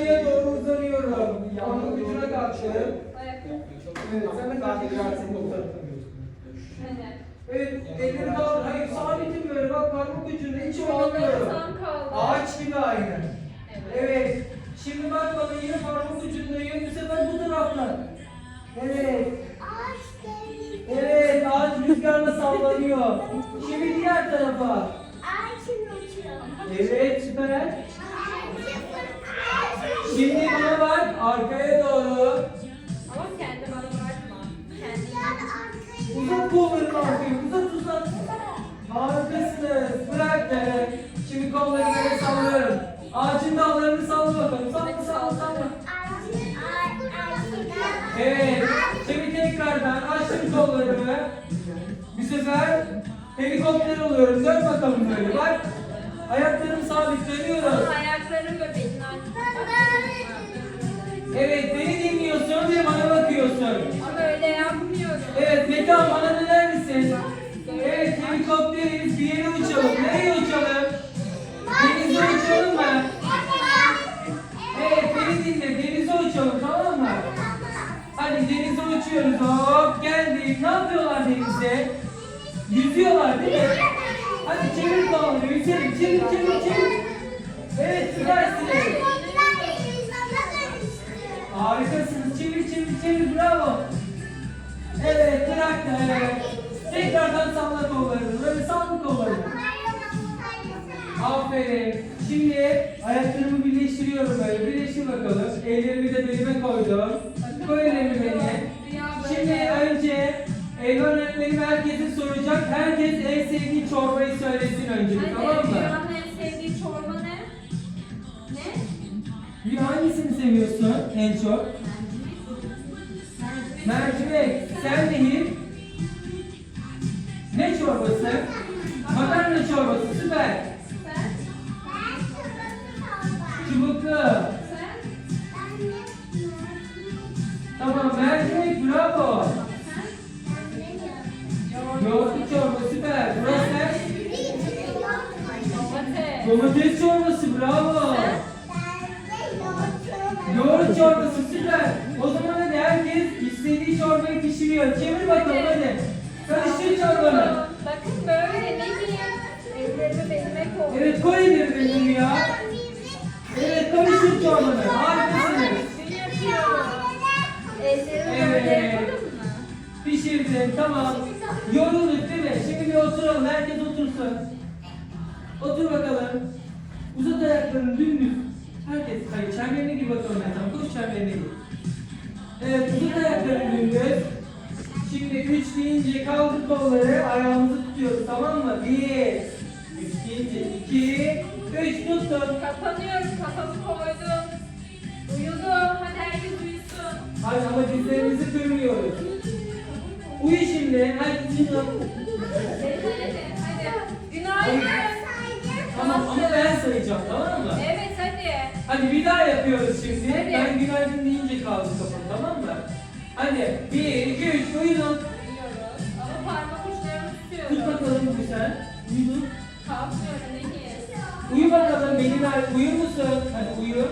yukarıya doğru uzanıyorum. Ucuna kalktım. Ayakları. Evet, sen de kalkacaksın. Hani. Evet, elleri kaldır. Hayır, sabitim böyle. Bak parmak ucunda hiç oynamıyorum. Ağaç gibi aynı. Evet. Açtım kollarımı. Bir sefer helikopter oluyorum. Dön bakalım böyle, bak. Ayaklarım sabit, dönüyorum. Ama ayakların bebeğin Evet, beni dinliyorsun ve bana bakıyorsun. Ama öyle yapmıyorum. Evet, Metehan bana döner misin? Evet, helikopteriz. Bir yere uçalım. Nereye denize uçuyoruz. Hop, geldik. Ne yapıyorlar denizde? Yüzüyorlar değil mi? Hadi çevir kolları, yüzelim. Çevir, çevir, çevir. Evet, süpersiniz. Harikasınız. Çevir, çevir, çevir. Bravo. Evet, bırak. Evet. Tekrardan salla kollarını. Böyle salla kollarını. Aferin. Şimdi ayaklarımı birleştiriyorum böyle. Birleştir bakalım. Ellerimi de belime koydum. Koy ellerimi beline. Şimdi önce Elvan öğretmenim herkese soracak. Herkes en sevdiği çorbayı söylesin önce. bir, Tamam Hadi mı? Rüyanın en sevdiği çorba ne? Ne? Bir hangisini seviyorsun en çok? Mercimek. Sen Nehir? Ne çorbası? Makarna çorbası. Süper. Çubuklu. Çorbası süper. O zaman hadi herkes istediği çorbayı pişiriyor. Çevir bakalım hadi. Karıştır çorbanı. Bakın böyle ne diyeyim? Ellerimi belime koydum. Evet koy elleri benim ya. Evet karıştır çorbanı. Harikasınız. Yapıyorum. Ellerimi Evet. böyle? Pişirdin tamam. Yorulduk değil mi? Şimdi bir oturalım. Herkes otursun. Otur bakalım. Uzat ayaklarını dümdüz. Herkes hayır çemberine gir bakalım tamam. Koş çemberine gir. Evet uzat ayaklarını dümdüz. Şimdi üç deyince kaldır kolları. Ayağımızı tutuyoruz tamam mı? Bir. Üç deyince iki. Üç tuttum. Kapanıyorum. Kafamı koydum. Uyudum. Hadi herkes uyusun. Hadi ama dizlerimizi kırmıyoruz. Uyu şimdi. Herkes uyusun. Hadi. Hadi. Günaydın. Tamam ama ben sayacağım tamam mı? Hadi bir daha yapıyoruz şimdi. Hadi. Ben günaydın deyince kaldı kafam tamam mı? Hadi bir, iki, üç uyudun. Uyuyoruz. Ama parmak uçlarımı Tut tutuyorum. bakalım sen. Uyudun. Kalkmıyorum Nehir. Uyu bakalım beni ver. Uyur musun? Hadi uyu.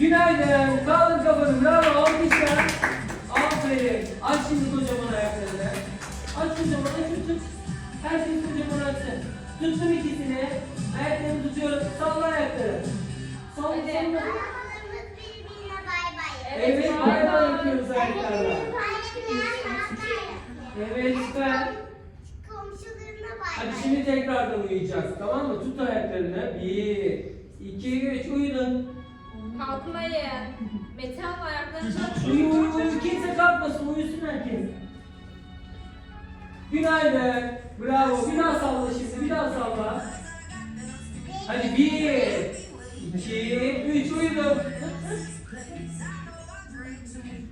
Günaydın. Kaldır kafanı. Bravo. Alkışlar. Aferin. Aç şimdi kocaman ayaklarını. Aç kocaman. Aç tut. Herkes kocaman açsın. Tuttum ikisini. Ayaklarını tutuyorum. Salla ayakları. Salla salla. Evet, Evet, bay bay bay bay. yapıyoruz ayaklarla. Evet, süper. Hadi şimdi tekrardan uyuyacağız. Tamam mı? Tut ayaklarını. Bir, iki, üç. Uyudun. Kalkmayın. Metehan ayaklarını tut. Uyu, uyu, uyu. Kimse kalkmasın. Uyusun herkes. Günaydın. Bravo. Bir daha salla şimdi. Bir daha salla. Hadi bir, iki, üç.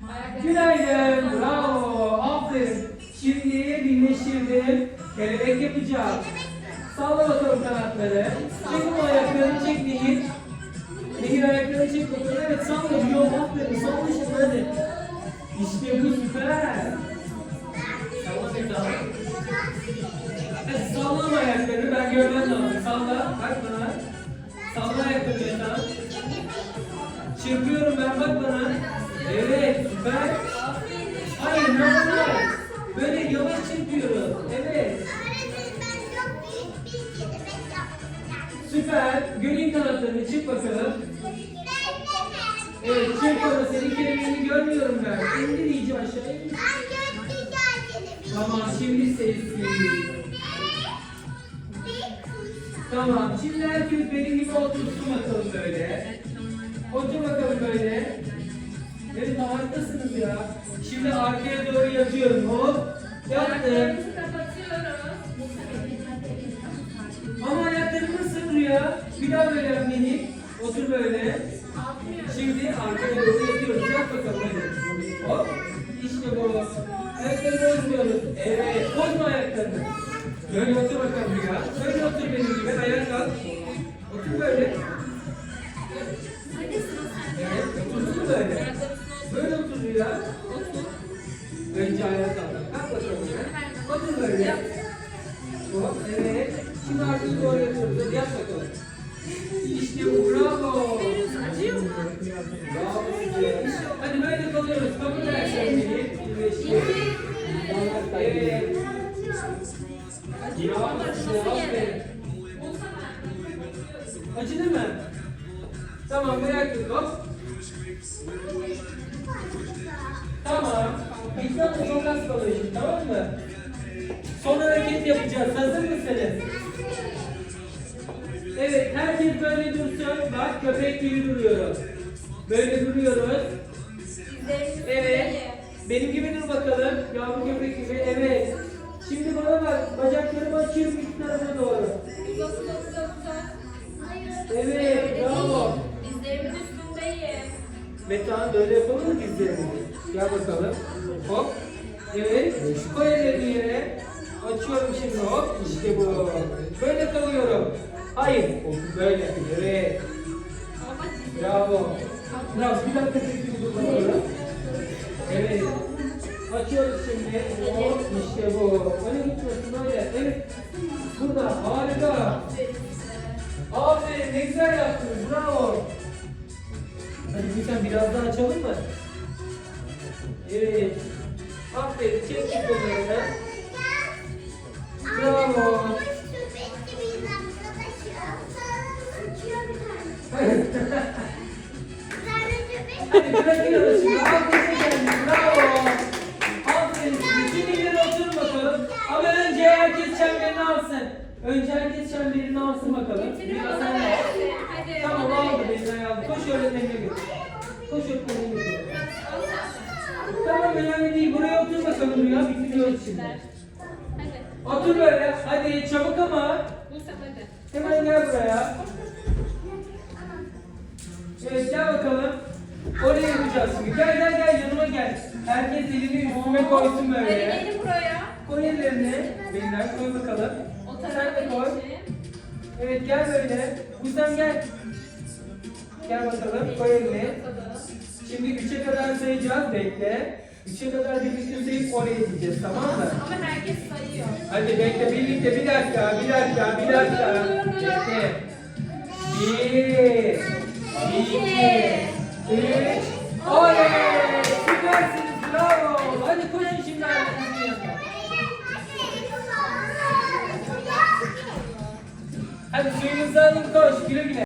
Ayaklarını Günaydın. Bravo. Aferin. Şimdi birleştirdim. Kelebek yapacağım. Salla bakalım kanatları. Çek bu ayaklarını çek Nehir. Nehir ayaklarını çek bakalım. Evet salla. Yok aferin. Salla şimdi hadi. İşte bu süper. Görmem lazım. Salla. Bak bana. Salla bir daha. Çırpıyorum ben bak bana. Evet süper. Hayır normal. Böyle yavaş çırpıyoruz. Evet. Süper. Göreyim kanatlarını çırp bakalım. Evet çırp ama senin kelimeni görmüyorum ben. İndir iyice aşağıya. Tamam şimdi sessiz. Şimdi herkes benim gibi otursun bakalım böyle. Otur bakalım böyle. Evet harikasınız ya. Şimdi arkaya doğru yatıyorum. Hop. Yattım. Ama ayaklarım nasıl duruyor? Bir daha böyle yap minik. Otur böyle. Şimdi arkaya doğru yatıyoruz. Yat bakalım hadi. Hop. İşte bu. Ayakları bozmuyoruz. Evet. Bozma ayaklarını. Böyle otur bakalım ya. Böyle otur benim gibi. Ayağa kalk. Böyle. Evet. Otursun böyle. Böyle otur ya. Önce ayağa kalk. Kalk bakalım ya. Otur böyle. Hop. Evet. Şimdi arkaya doğru yatıyoruz. Hadi yat bakalım. İşte bu. Bravo. Acıyor mu? Bravo. Hadi böyle kalıyoruz. Kabul edersen beni. Evet. Bravo size. Acıdı mı? Tamam etme. Hop. Tamam. İkram çok az kalıyor tamam mı? Son hareket yapacağız. Hazır mısınız? Evet, herkes böyle dursun. Bak köpek gibi duruyoruz. Böyle duruyoruz. Evet. Benim gibi dur bakalım. Yavru köpek gibi. Evet. Şimdi bana bak. Bacaklarımı açıyorum iki tarafa doğru. Uzat uzat uzat. Evet. Bravo. Dizlerimin üstündeyim. Metan böyle yapalım mı dizlerimizi? Gel bakalım. Hop. Evet. Koy ellerini yere. Açıyorum şimdi hop. İşte bu. Böyle kalıyorum. Hayır. Böyle. Evet. Bravo. Bravo. Bir dakika çektim dur bakalım. Evet. Açıyoruz şimdi. Hop. İşte bu. Öyle gitmiyorsun böyle. Evet. Burada. Harika. Ne güzel yaptınız. Bravo. Hadi lütfen biraz daha açalım mı? Evet. Aferin. Çek kollarını. Bravo. Hadi bırakıyoruz şimdi. Önce herkes çemberini alsın bakalım. Getirin Biraz sen de. Hadi. Tamam bana aldı verin. beni aldı. Koş öğretmenine götür. Koş öğretmenine götür. Tamam önemli değil. Buraya otur bakalım ya. Bitiriyoruz şimdi. Hadi. Otur böyle. Hadi çabuk ama. Hadi. Hemen gel buraya. Evet gel bakalım. Oraya yapacağız şimdi. Gel gel gel yanıma gel. Herkes elini üstüme koysun böyle. gelin buraya. Koy ellerini. Beyler koy bakalım. Sen de koy. Evet gel böyle. Kuzem gel. Gel bakalım. Koy elini. Şimdi 3'e kadar sayacağız. Bekle. 3'e kadar birlikte sayıp oraya gideceğiz tamam mı? Ama herkes sayıyor. Hadi bekle birlikte bir dakika, bir dakika, bir dakika. Bekle. Bir, iki, üç, Hadi suyunuzu alın koş güle güle.